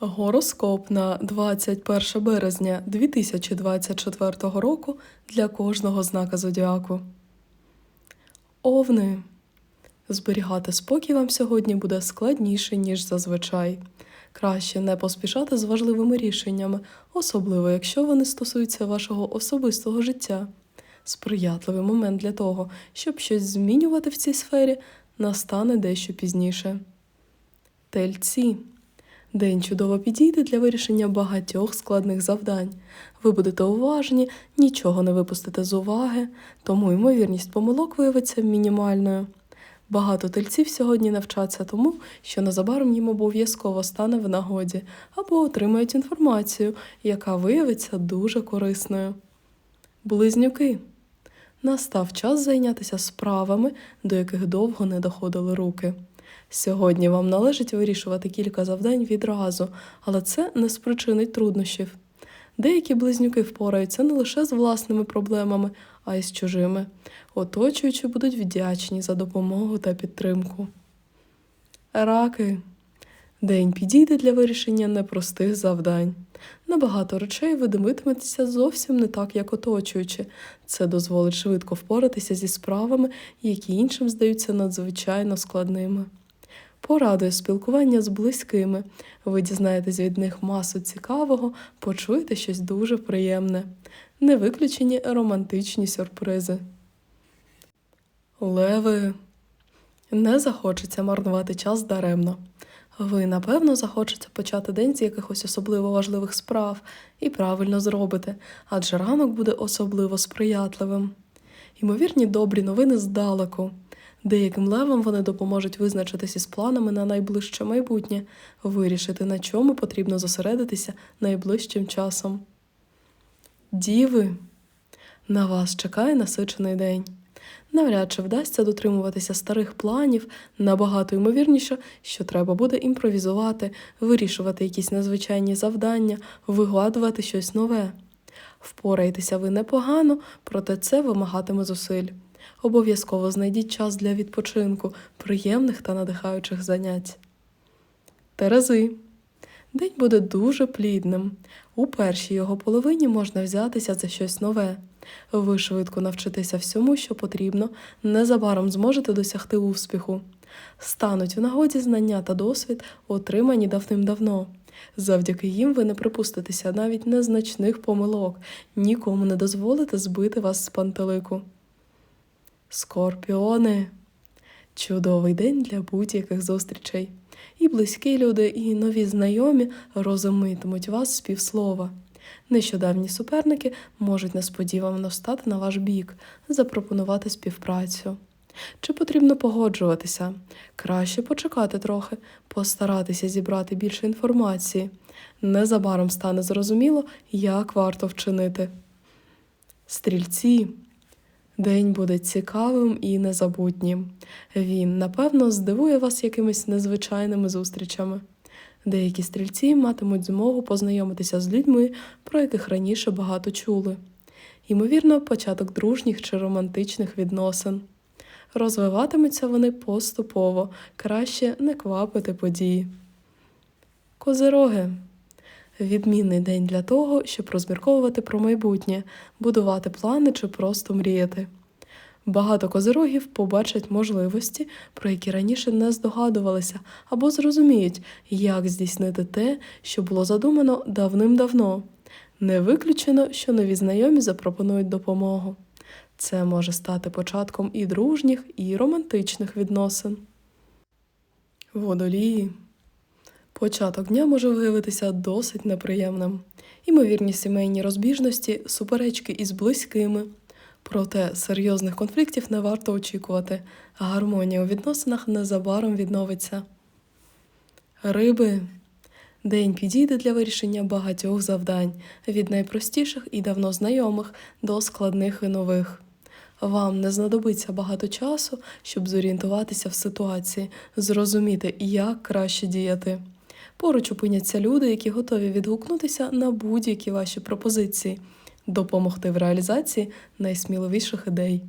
Гороскоп на 21 березня 2024 року для кожного знака зодіаку. Овни. Зберігати спокій вам сьогодні буде складніше, ніж зазвичай. Краще не поспішати з важливими рішеннями, особливо якщо вони стосуються вашого особистого життя. Сприятливий момент для того, щоб щось змінювати в цій сфері, настане дещо пізніше. Тельці. День чудово підійде для вирішення багатьох складних завдань. Ви будете уважні, нічого не випустите з уваги, тому ймовірність помилок виявиться мінімальною. Багато тельців сьогодні навчаться тому, що незабаром їм обов'язково стане в нагоді або отримають інформацію, яка виявиться дуже корисною. Близнюки. Настав час зайнятися справами, до яких довго не доходили руки. Сьогодні вам належить вирішувати кілька завдань відразу, але це не спричинить труднощів. Деякі близнюки впораються не лише з власними проблемами, а й з чужими. Оточуючі будуть вдячні за допомогу та підтримку. Раки. День підійде для вирішення непростих завдань. На багато речей ви дивитиметеся зовсім не так, як оточуючі. Це дозволить швидко впоратися зі справами, які іншим здаються надзвичайно складними. Порадує спілкування з близькими. Ви дізнаєтесь від них масу цікавого, почуєте щось дуже приємне. Не виключені романтичні сюрпризи. Леви. Не захочеться марнувати час даремно. Ви, напевно, захочеться почати день з якихось особливо важливих справ і правильно зробите, адже ранок буде особливо сприятливим. Ймовірні добрі новини здалеку. Деяким левам вони допоможуть визначитися із планами на найближче майбутнє, вирішити, на чому потрібно зосередитися найближчим часом. Діви, на вас чекає насичений день. Навряд чи вдасться дотримуватися старих планів, набагато ймовірніше, що треба буде імпровізувати, вирішувати якісь надзвичайні завдання, вигадувати щось нове. Впораєтеся ви непогано, проте це вимагатиме зусиль. Обов'язково знайдіть час для відпочинку, приємних та надихаючих занять. Терези. День буде дуже плідним. У першій його половині можна взятися за щось нове. Ви швидко навчитеся всьому, що потрібно, незабаром зможете досягти успіху. Стануть в нагоді знання та досвід, отримані давним-давно. Завдяки їм ви не припуститеся навіть незначних помилок, нікому не дозволите збити вас з пантелику. Скорпіони. Чудовий день для будь-яких зустрічей. І близькі люди, і нові знайомі розумітимуть вас з півслова. Нещодавні суперники можуть несподівано стати на ваш бік, запропонувати співпрацю. Чи потрібно погоджуватися? Краще почекати трохи, постаратися зібрати більше інформації. Незабаром стане зрозуміло, як варто вчинити. Стрільці. День буде цікавим і незабутнім. Він, напевно, здивує вас якимись незвичайними зустрічами. Деякі стрільці матимуть змогу познайомитися з людьми, про яких раніше багато чули. Ймовірно, початок дружніх чи романтичних відносин. Розвиватимуться вони поступово, краще не квапити події. Козироги. Відмінний день для того, щоб розмірковувати про майбутнє, будувати плани чи просто мріяти. Багато козирогів побачать можливості, про які раніше не здогадувалися, або зрозуміють, як здійснити те, що було задумано давним-давно. Не виключено, що нові знайомі запропонують допомогу. Це може стати початком і дружніх, і романтичних відносин. Водолії. Початок дня може виявитися досить неприємним. Імовірні сімейні розбіжності, суперечки із близькими. Проте серйозних конфліктів не варто очікувати, а гармонія у відносинах незабаром відновиться. Риби. День підійде для вирішення багатьох завдань, від найпростіших і давно знайомих до складних і нових. Вам не знадобиться багато часу, щоб зорієнтуватися в ситуації, зрозуміти, як краще діяти. Поруч опиняться люди, які готові відгукнутися на будь-які ваші пропозиції, допомогти в реалізації найсміливіших ідей.